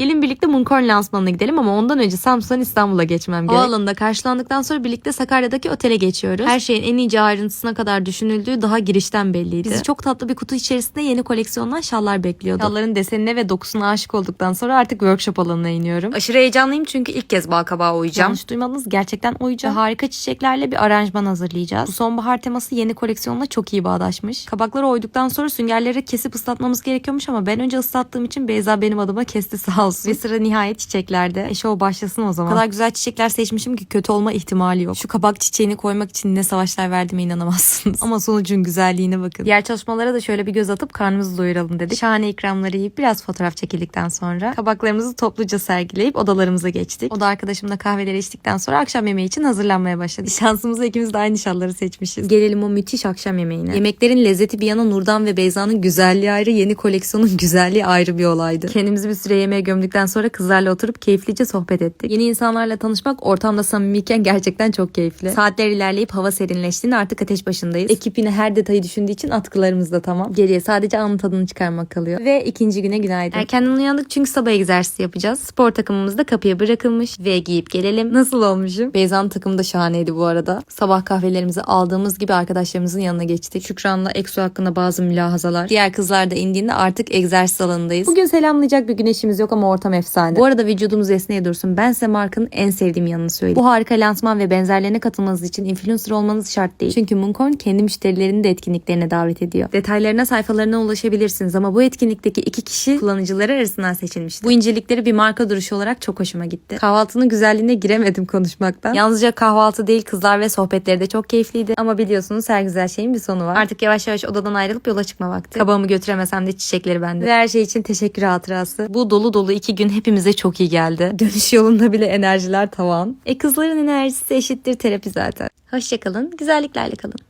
Gelin birlikte Mooncorn lansmanına gidelim ama ondan önce Samsun'dan İstanbul'a geçmem gerek. Havaalanında karşılandıktan sonra birlikte Sakarya'daki otele geçiyoruz. Her şeyin en ince ayrıntısına kadar düşünüldüğü daha girişten belliydi. Bizi çok tatlı bir kutu içerisinde yeni koleksiyondan şallar bekliyordu. Şalların desenine ve dokusuna aşık olduktan sonra artık workshop alanına iniyorum. Aşırı heyecanlıyım çünkü ilk kez bal kabağı oyacağım. Yanlış duymadınız gerçekten oyacağım. Ve harika çiçeklerle bir aranjman hazırlayacağız. Bu sonbahar teması yeni koleksiyonla çok iyi bağdaşmış. Kabakları oyduktan sonra süngerleri kesip ıslatmamız gerekiyormuş ama ben önce ıslattığım için Beyza benim adıma kesti sağ olsun. Ve sıra nihayet çiçeklerde. E show başlasın o zaman. O kadar güzel çiçekler seçmişim ki kötü olma ihtimali yok. Şu kabak çiçeğini koymak için ne savaşlar verdiğime inanamazsınız. ama sonucun güzelliğine bakın. Diğer çalışmalara da şöyle bir göz atıp karnımızı doyuralım dedik. Şahane ikramları yiyip biraz fotoğraf çekildikten sonra kabaklarımızı topluca sergileyip odalarımıza geçtik. Oda arkadaşımla kahveleri içtikten sonra akşam yemeği için hazırlanmaya başladık. Şansımıza ikimiz de aynı şalları seçmişiz. Gelelim o müthiş akşam yemeğine. Yemeklerin lezzeti bir yana Nurdan ve Beyza'nın güzelliği ayrı, yeni koleksiyonun güzelliği ayrı bir olaydı. Kendimizi bir süre yemeğe gömdükten sonra kızlarla oturup keyiflice sohbet ettik. Yeni insanlarla tanışmak ortamda samimiyken gerçekten çok keyifli. Saatler ilerleyip hava serinleştiğinde artık ateş başındayız. Ekip yine her detayı düşündüğü için atkılarımız da tamam. Geriye sadece anın tadını çıkarmak kalıyor. Ve ikinci güne günaydın. Erkenden uyandık çünkü sabah egzersizi yapacağız. Spor takımımız da kapıya bırakılmış ve giyip gelelim. Nasıl olmuşum? Beyza'nın takımı da şahaneydi bu arada. Sabah kahvelerimizi aldığımız gibi arkadaşlarımızın yanına geçtik. Şükran'la Eksu hakkında bazı mülahazalar. Diğer kızlar da indiğinde artık egzersiz alanındayız. Bugün selamlayacak bir güneşimiz yok ama ortam efsane. Bu arada vücudumuz esneye dursun. Ben size markanın en sevdiğim yanını söyleyeyim. Bu harika lansman ve benzerlerine katılmanız için influencer olmanız şart değil. Çünkü Mooncorn kendi müşterilerini de etkinliklerine davet ediyor. Detaylarına sayfalarına ulaşabilirsiniz ama bu etkinlikteki iki kişi kullanıcıları arasından seçilmişti. Bu incelikleri bir marka duruşu olarak çok hoşuma gitti. Kahvaltının güzelliğine giremedim konuşmaktan. Yalnızca kahvaltı değil kızlar ve sohbetleri de çok keyifliydi. Ama biliyorsunuz her güzel şeyin bir sonu var. Artık yavaş yavaş odadan ayrılıp yola çıkma vakti. Kabağımı götüremesem de çiçekleri bende. Ve her şey için teşekkür hatırası. Bu dolu dolu iki gün hepimize çok iyi geldi. Dönüş yolunda bile enerjiler tavan. E kızların enerjisi eşittir terapi zaten. Hoşçakalın, güzelliklerle kalın.